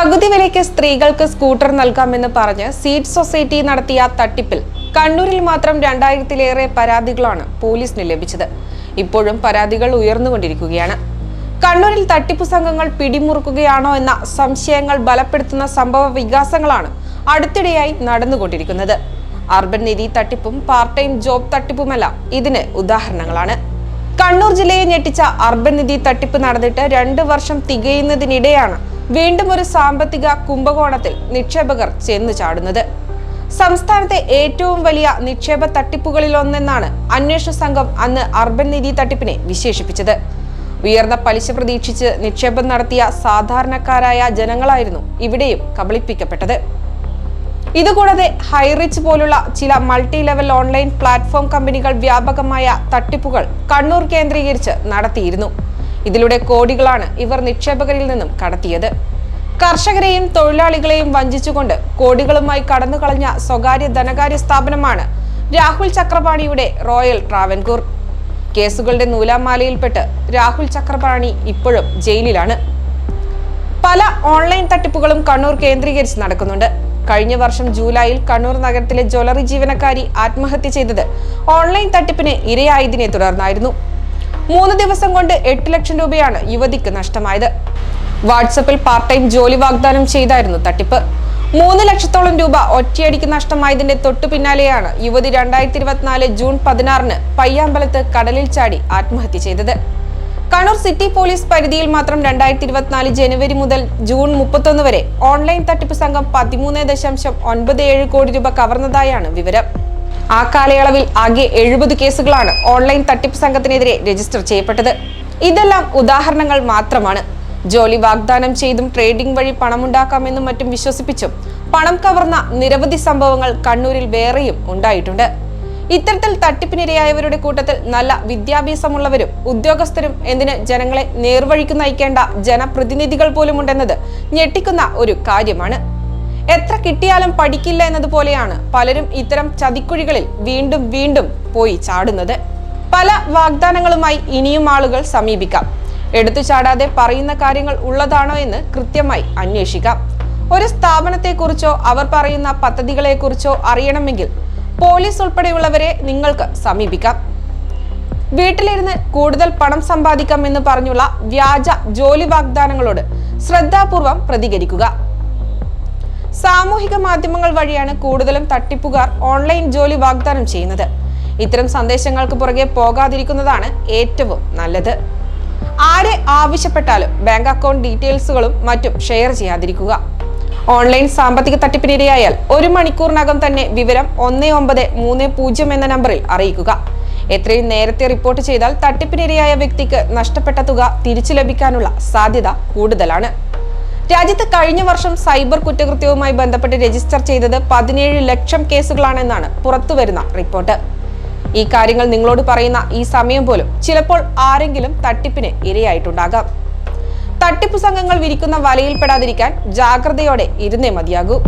പകുതി വിലയ്ക്ക് സ്ത്രീകൾക്ക് സ്കൂട്ടർ നൽകാമെന്ന് പറഞ്ഞ് സീറ്റ് സൊസൈറ്റി നടത്തിയ തട്ടിപ്പിൽ കണ്ണൂരിൽ മാത്രം രണ്ടായിരത്തിലേറെ പരാതികളാണ് പോലീസിന് ലഭിച്ചത്. ഇപ്പോഴും പരാതികൾ ഉയർന്നുകൊണ്ടിരിക്കുകയാണ്. കണ്ണൂരിൽ തട്ടിപ്പ് സംഘങ്ങൾ പിടിമുറുക്കുകയാണോ എന്ന സംശയങ്ങൾ ബലപ്പെടുത്തുന്ന സംഭവ വികാസങ്ങളാണ് അടുത്തിടെയായി നടന്നുകൊണ്ടിരിക്കുന്നത്. അർബൻ നിധി തട്ടിപ്പും പാർട്ട് ടൈം ജോബ് തട്ടിപ്പുമല്ല ഇതിന് ഉദാഹരണങ്ങളാണ്. കണ്ണൂർ ജില്ലയെ ഞെട്ടിച്ച അർബൻ നിധി തട്ടിപ്പ് നടന്നിട്ട് രണ്ട് വർഷം തികയുന്നതിനിടെയാണ് വീണ്ടും ഒരു സാമ്പത്തിക കുംഭകോണത്തിൽ നിക്ഷേപകർ ചെന്നു ചാടുന്നത്. സംസ്ഥാനത്തെ ഏറ്റവും വലിയ നിക്ഷേപ തട്ടിപ്പുകളിലൊന്നെന്നാണ് അന്വേഷണ സംഘം അന്ന് അർബൻ നിധി തട്ടിപ്പിനെ വിശേഷിപ്പിച്ചത്. ഉയർന്ന പലിശ പ്രതീക്ഷിച്ച് നിക്ഷേപം നടത്തിയ സാധാരണക്കാരായ ജനങ്ങളായിരുന്നു ഇവിടെയും കബളിപ്പിക്കപ്പെട്ടത്. ഇതുകൂടാതെ ഹൈറിച്ച് പോലുള്ള ചില മൾട്ടി ലെവൽ ഓൺലൈൻ പ്ലാറ്റ്ഫോം കമ്പനികൾ വ്യാപകമായ തട്ടിപ്പുകൾ കണ്ണൂർ കേന്ദ്രീകരിച്ച് നടത്തിയിരുന്നു. ഇതിലൂടെ കോടികളാണ് ഇവർ നിക്ഷേപകരിൽ നിന്നും കടത്തിയത്. കർഷകരെയും തൊഴിലാളികളെയും വഞ്ചിച്ചുകൊണ്ട് കോടികളുമായി കടന്നുകളഞ്ഞ സ്വകാര്യ ധനകാര്യ സ്ഥാപനമാണ് രാഹുൽ ചക്രപാണിയുടെ റോയൽ ട്രാവൻകൂർ. കേസുകളുടെ നൂലാമാലയിൽപ്പെട്ട് രാഹുൽ ചക്രപാണി ഇപ്പോഴും ജയിലിലാണ്. പല ഓൺലൈൻ തട്ടിപ്പുകളും കണ്ണൂർ കേന്ദ്രീകരിച്ച് നടക്കുന്നുണ്ട്. കഴിഞ്ഞ വർഷം ജൂലൈയിൽ കണ്ണൂർ നഗരത്തിലെ ജ്വല്ലറി ജീവനക്കാരി ആത്മഹത്യ ചെയ്തത് ഓൺലൈൻ തട്ടിപ്പിന് ഇരയായതിനെ തുടർന്നായിരുന്നു. മൂന്ന് ദിവസം കൊണ്ട് എട്ട് ലക്ഷം രൂപയാണ് യുവതിക്ക് നഷ്ടമായത്. വാട്സപ്പിൽ പാർട്ട് ടൈം ജോലി വാഗ്ദാനം ചെയ്തായിരുന്നു തട്ടിപ്പ്. മൂന്ന് ലക്ഷത്തോളം രൂപ ഒറ്റയടിക്ക് നഷ്ടമായതിന്റെ തൊട്ടു പിന്നാലെയാണ് യുവതി രണ്ടായിരത്തി ഇരുപത്തിനാല് ജൂൺ പതിനാറിന് പയ്യാമ്പലത്ത് കടലിൽ ചാടി ആത്മഹത്യ ചെയ്തത്. കണ്ണൂർ സിറ്റി പോലീസ് പരിധിയിൽ മാത്രം രണ്ടായിരത്തി ഇരുപത്തിനാല് ജനുവരി മുതൽ ജൂൺ മുപ്പത്തൊന്ന് വരെ ഓൺലൈൻ തട്ടിപ്പ് സംഘം പതിമൂന്ന് ദശാംശം ഒൻപത് ഏഴ് കോടി രൂപ കവർന്നതായാണ് വിവരം. ആ കാലയളവിൽ ആകെ എഴുപത് കേസുകളാണ് ഓൺലൈൻ തട്ടിപ്പ് സംഘത്തിനെതിരെ രജിസ്റ്റർ ചെയ്യപ്പെട്ടത്. ഇതെല്ലാം ഉദാഹരണങ്ങൾ മാത്രമാണ്. ജോലി വാഗ്ദാനം ചെയ്തും ട്രേഡിംഗ് വഴി പണമുണ്ടാക്കാമെന്നും മറ്റും വിശ്വസിപ്പിച്ചും പണം കവർന്ന നിരവധി സംഭവങ്ങൾ കണ്ണൂരിൽ വേറെയും ഉണ്ടായിട്ടുണ്ട്. ഇത്തരത്തിൽ തട്ടിപ്പിനിരയായവരുടെ കൂട്ടത്തിൽ നല്ല വിദ്യാഭ്യാസമുള്ളവരും ഉദ്യോഗസ്ഥരും എന്തിന് ജനങ്ങളെ നേർവഴിക്ക് നയിക്കേണ്ട ജനപ്രതിനിധികൾ പോലും ഉണ്ടെന്നത് ഞെട്ടിക്കുന്ന ഒരു കാര്യമാണ്. എത്ര കിട്ടിയാലും പഠിക്കില്ല എന്നതുപോലെയാണ് പലരും ഇത്തരം ചതിക്കുഴികളിൽ വീണ്ടും വീണ്ടും പോയി ചാടുന്നത്. പല വാഗ്ദാനങ്ങളുമായി ഇനിയും ആളുകൾ സമീപിക്കാം. എടുത്തു ചാടാതെ പറയുന്ന കാര്യങ്ങൾ ഉള്ളതാണോ എന്ന് കൃത്യമായി അന്വേഷിക്കാം. ഒരു സ്ഥാപനത്തെക്കുറിച്ചോ അവർ പറയുന്ന പദ്ധതികളെക്കുറിച്ചോ അറിയണമെങ്കിൽ പോലീസ് ഉൾപ്പെടെയുള്ളവരെ നിങ്ങൾക്ക് സമീപിക്കാം. വീട്ടിലിരുന്ന് കൂടുതൽ പണം സമ്പാദിക്കാം എന്ന് പറഞ്ഞുള്ള വ്യാജ ജോലി വാഗ്ദാനങ്ങളോട് ശ്രദ്ധാപൂർവം പ്രതികരിക്കുക. സാമൂഹിക മാധ്യമങ്ങൾ വഴിയാണ് കൂടുതലും തട്ടിപ്പുകാർ ഓൺലൈൻ ജോലി വാഗ്ദാനം ചെയ്യുന്നത്. ഇത്തരം സന്ദേശങ്ങൾക്ക് പുറകെ പോകാതിരിക്കുന്നതാണ് ഏറ്റവും നല്ലത്. ആരെ ആവശ്യപ്പെട്ടാലും ബാങ്ക് അക്കൗണ്ട് ഡീറ്റെയിൽസുകളും മറ്റും ഷെയർ ചെയ്യാതിരിക്കുക. ഓൺലൈൻ സാമ്പത്തിക തട്ടിപ്പിനിരയായാൽ ഒരു മണിക്കൂറിനകം തന്നെ വിവരം ഒന്ന് ഒമ്പത് മൂന്ന് പൂജ്യം എന്ന നമ്പറിൽ അറിയിക്കുക. എത്രയും നേരത്തെ റിപ്പോർട്ട് ചെയ്താൽ തട്ടിപ്പിനിരയായ വ്യക്തിക്ക് നഷ്ടപ്പെട്ട തുക തിരിച്ചു ലഭിക്കാനുള്ള സാധ്യത കൂടുതലാണ്. രാജ്യത്ത് കഴിഞ്ഞ വർഷം സൈബർ കുറ്റകൃത്യവുമായി ബന്ധപ്പെട്ട് രജിസ്റ്റർ ചെയ്തത് പതിനേഴ് ലക്ഷം കേസുകളാണെന്നാണ് പുറത്തുവരുന്ന റിപ്പോർട്ട്. ഈ കാര്യങ്ങൾ നിങ്ങളോട് പറയുന്ന ഈ സമയം പോലും ചിലപ്പോൾ ആരെങ്കിലും തട്ടിപ്പിന് ഇരയായിട്ടുണ്ടാകാം. തട്ടിപ്പ് സംഘങ്ങൾ വിരിക്കുന്ന വലയിൽപ്പെടാതിരിക്കാൻ ജാഗ്രതയോടെ ഇരുന്നേ മതിയാകൂ.